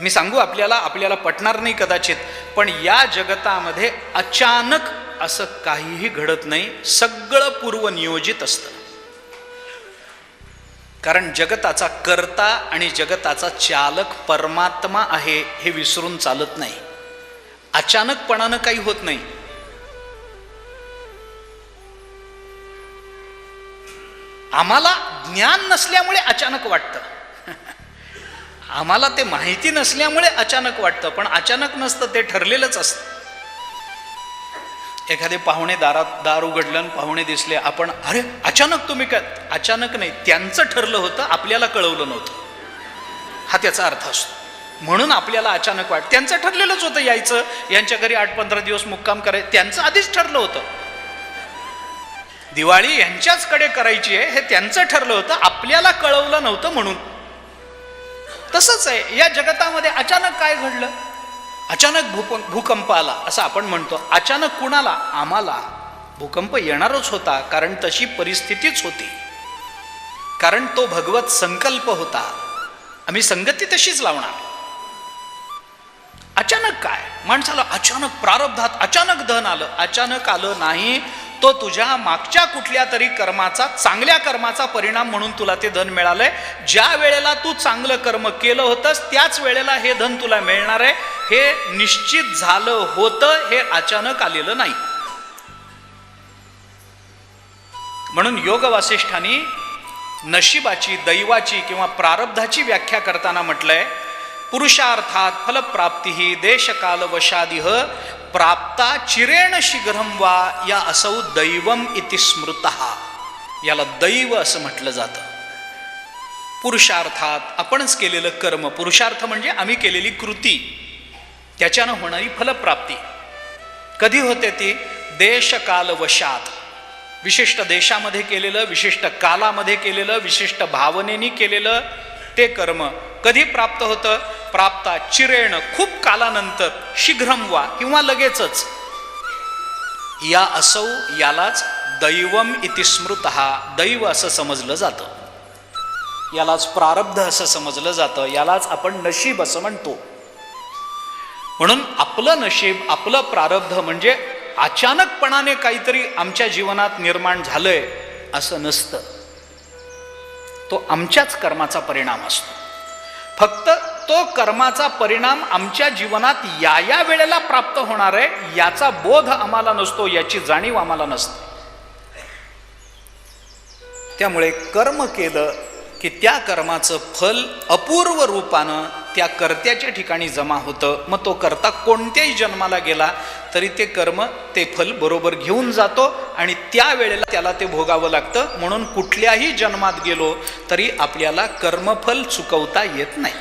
मी सांगू आपल्याला आपल्याला पटणार नाही कदाचित पण या जगतामध्ये अचानक असं काहीही घडत नाही सगळं पूर्वनियोजित असतं. कारण जगताचा कर्ता आणि जगताचा चालक परमात्मा आहे हे विसरून चालत नाही. अचानकपणानं काही होत नाही. आम्हाला ज्ञान नसल्यामुळे अचानक वाटतं. आम्हाला ते माहिती नसल्यामुळे अचानक वाटतं पण अचानक नसतं ते ठरलेलंच असतं. एखादे पाहुणे दारात दार उघडलं आणि पाहुणे दिसले आपण अरे अचानक तुम्ही काय? अचानक नाही त्यांचं ठरलं होतं आपल्याला कळवलं नव्हतं. हा त्याचा अर्थ असतो. म्हणून आपल्याला अचानक वाट त्यांचं ठरलेलंच होतं यायचं यांच्या घरी आठ पंधरा दिवस मुक्काम करायचं त्यांचं आधीच ठरलं होतं. दिवाळी यांच्याचकडे करायची आहे हे त्यांचं ठरलं होतं आपल्याला कळवलं नव्हतं म्हणून. तसंच आहे. या जगतामध्ये अचानक काय घडलं? अचानक भूप भूकंप आला असं आपण म्हणतो. अचानक कुणाला? आम्हाला. भूकंप येणारच होता कारण तशी परिस्थितीच होती. कारण तो भगवत संकल्प होता. आम्ही संगती तशीच लावणार. अचानक काय? माणसाला अचानक प्रारब्धात अचानक धन आलं. अचानक आलं नाही तो तुझ्या मागच्या कुठल्या तरी कर्माचा चांगल्या कर्माचा परिणाम म्हणून तुला ते धन मिळालंय. ज्या वेळेला तू चांगलं कर्म केलं होतंस त्याच वेळेला हे धन तुला मिळणार आहे. हे निश्चित झालं होतं हे अचानक आलेलं नाही. म्हणून योग वासिष्ठांनी नशिबाची दैवाची किंवा प्रारब्धाची व्याख्या करताना म्हटलंय पुरुषार्थात फलप्राप्ती ही देशकाल वशादिह प्राप्ता चिरेण शीघ्रम वा या असौ दैवम इति स्मृत. याला दैव असं म्हटलं जातं. पुरुषार्थात आपणच केलेलं कर्म पुरुषार्थ म्हणजे आम्ही केलेली कृती त्याच्यानं होणारी फलप्राप्ती. कधी होते ती? देशकालवशात. विशिष्ट देशामध्ये केलेलं विशिष्ट कालामध्ये केलेलं विशिष्ट भावनेनी केलेलं ते कर्म कधी प्राप्त होतं? प्राप्ता चिरेण खूप कालानंतर शीघ्रम वा किंवा लगेचच. या असौ यालाच दैवम इति स्मृत दैव असं समजलं जातं. यालाच प्रारब्ध असं समजलं जातं यालाच आपण नशीब असं म्हणतो. म्हणून आपलं नशीब आपलं प्रारब्ध म्हणजे अचानकपणाने काहीतरी आमच्या जीवनात निर्माण झालंय असं नसतं. तो आमच्याच कर्माचा परिणाम असतो. फक्त तो कर्माचा परिणाम आमच्या जीवनात या या वेळेला प्राप्त होणार आहे याचा बोध आम्हाला नसतो याची जाणीव आम्हाला नसते. त्यामुळे कर्म केलं की त्या कर्माचं फल अपूर्व रूपानं त्या कर्त्याच्या ठिकाणी जमा होतं. मग तो कर्ता कोणत्याही जन्माला गेला तरी ते कर्म ते फल बरोबर घेऊन जातो आणि त्यावेळेला त्याला ते भोगावं लागतं. म्हणून कुठल्याही जन्मात गेलो तरी आपल्याला कर्मफल चुकवता येत नाही.